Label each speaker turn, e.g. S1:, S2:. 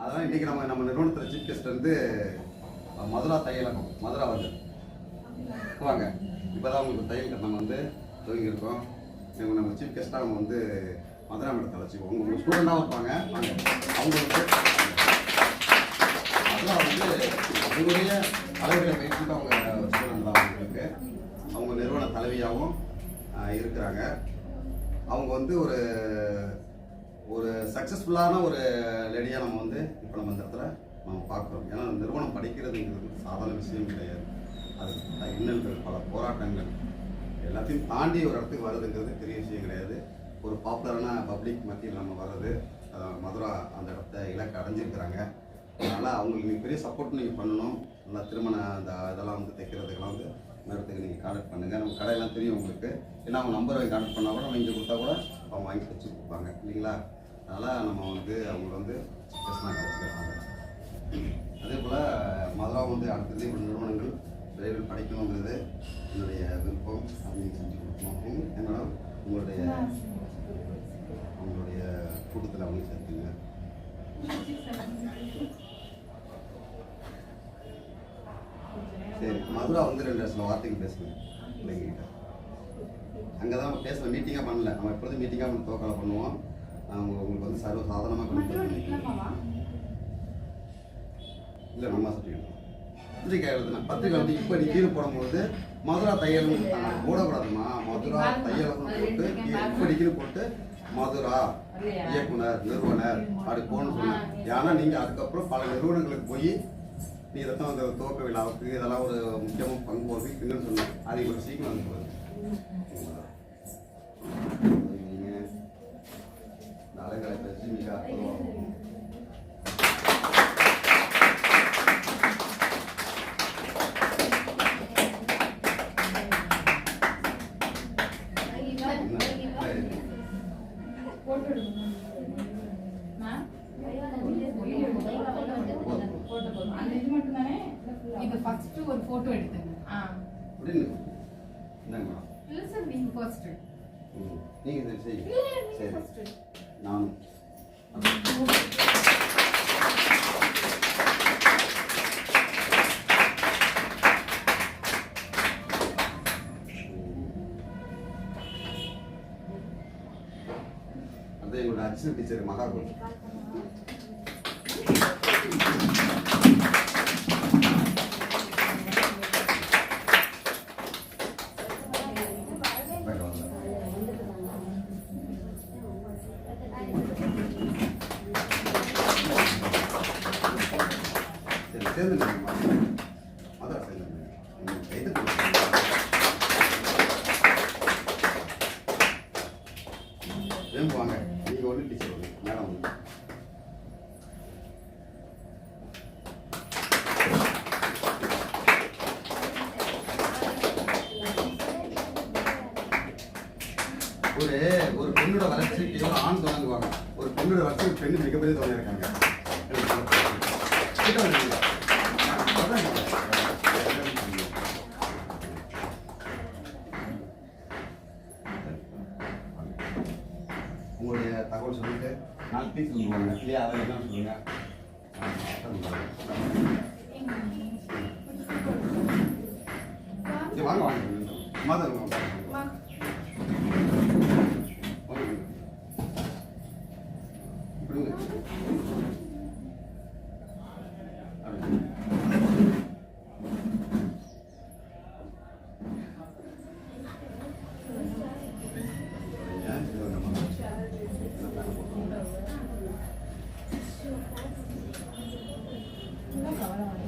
S1: அதனால் இன்றைக்கி நம்ம நம்ம நிறுவனத்தில் சீஃப் கெஸ்ட் வந்து மதுரா தையலகம் மதுரா வந்து வாங்க. இப்போ தான் உங்களுக்கு தையல் கட்டணம் வந்து துவங்கியிருக்கோம். இவங்க நம்ம சீஃப் கெஸ்ட்டாக அவங்க வந்து மதுரா மேடத்தில் வச்சுக்கோங்க உங்களுக்கு உங்கள் ஸ்டூடெண்ட்டாக இருப்பாங்க வாங்க. அவங்க வந்து மதுரா வந்து அவங்களுடைய அளவுகளை பயிற்சிட்டு அவங்க ஸ்டூடெண்ட் தான் அவங்களுக்கு. அவங்க நிறுவன தலைவியாகவும் இருக்கிறாங்க. அவங்க வந்து ஒரு ஒரு சக்ஸஸ்ஃபுல்லான ஒரு லேடியாக நம்ம வந்து இப்போ நம்ம இந்த இடத்துல நம்ம பார்க்குறோம். ஏன்னா நிறுவனம் படிக்கிறதுங்கிறது சாதாரண விஷயம் கிடையாது. அது இன்னல்கள் பல போராட்டங்கள் எல்லாத்தையும் தாண்டி ஒரு இடத்துக்கு வர்றதுங்கிறது பெரிய விஷயம் கிடையாது. ஒரு பாப்புலரான பப்ளிக் மத்தியில் நம்ம வர்றது மதுரா அந்த இடத்த இலக்கு அடைஞ்சிருக்கிறாங்க. அதனால் அவங்களுக்கு நீங்கள் பெரிய சப்போர்ட் நீங்கள் பண்ணணும். நல்லா திருமண அந்த இதெல்லாம் வந்து தைக்கிறதுக்கெல்லாம் வந்து நேரத்துக்கு நீங்கள் கான்டாக்ட் பண்ணுங்கள் நம்ம கடையெல்லாம் தெரியும் உங்களுக்கு. ஏன்னா அவங்க நம்பர் வாங்கி கான்டாக்ட் பண்ணால் கூட அவங்க இங்கே கொடுத்தா கூட அவங்க வாங்கி வச்சு கொடுப்பாங்க இல்லைங்களா? அதனால் நம்ம வந்து அவங்க வந்து பேசினா கிடச்சிக்கிறாங்க அதே போல் மதுரா வந்து அடுத்தது இப்படி நிறுவனங்கள் விரைவில் படைக்கணுங்கிறது என்னுடைய விருப்பம். அப்படின்னு செஞ்சு கொடுக்கணும். என்னோட உங்களுடைய உங்களுடைய கூட்டத்தில் அவங்க சேர்த்துங்க சரி மதுரா வந்து ரெண்டு சில வார்த்தைகள் பேசுங்க. பிள்ளைங்கிட்ட அங்கே தான் பேசல மீட்டிங்காக பண்ணல. நம்ம எப்பொழுதும் மீட்டிங்காக நம்ம தோக்கலை பண்ணுவோம். அவங்க உங்களுக்கு வந்து சர்வ சாதாரணமாக இல்லை நம்ம சர்டிஃபிகேட் பத்திரிக்கை எழுதுனா பத்திரிக்கை வந்து இப்போ நீ கீழே போடும்போது மதுரா தையல் போடக்கூடாதுமா? மதுரா தையல் போட்டு இப்படி கீழே போட்டு மதுரா இயக்குனர் நிறுவனர் அப்படி போகணும்னு சொன்னேன் ஏன்னா நீங்கள் அதுக்கப்புறம் பல நிறுவனங்களுக்கு போய் நீ இதைத்தான் அந்த துவக்க விழாவுக்கு இதெல்லாம் ஒரு முக்கியமாக பங்கு வகிக்குங்கன்னு சொன்னேன் அது இவ்வளோ சீக்கிரம் வந்து போகுது நீங்கள் இந்த அலங்கலை பற்றி மிக அற்புதமாக
S2: இது ஃபர்ஸ்ட் ஒரு போட்டோ எடுத்துங்க. ஆ. இல்ல சார் நீங்க ஃபர்ஸ்ட்.
S1: நீங்க இதை செய்யுங்க. சரி. நானும். வந்து எங்களோட அர்ச்சனை டீச்சர் மகா சரி வாங்க? ஒன்று டீச்சர் ஒன்று மேடம் ஒன்று ஒரு ஒரு பெண்ணோட வளர்ச்சிக்கு எவ்வளோ ஆண் தொடங்குவாங்க. ஒரு பெண்ணோட வளர்ச்சி பெண்ணு மிகப்பெரிய துணை தகவல் சொல்லிட்டு நாலு பீஸ் சொல்லுவாங்க இல்லையா அதை என்ன சொல்லுங்க. சரி, வாங்க வாங்க மாதம். வாங்க. だか
S2: ら。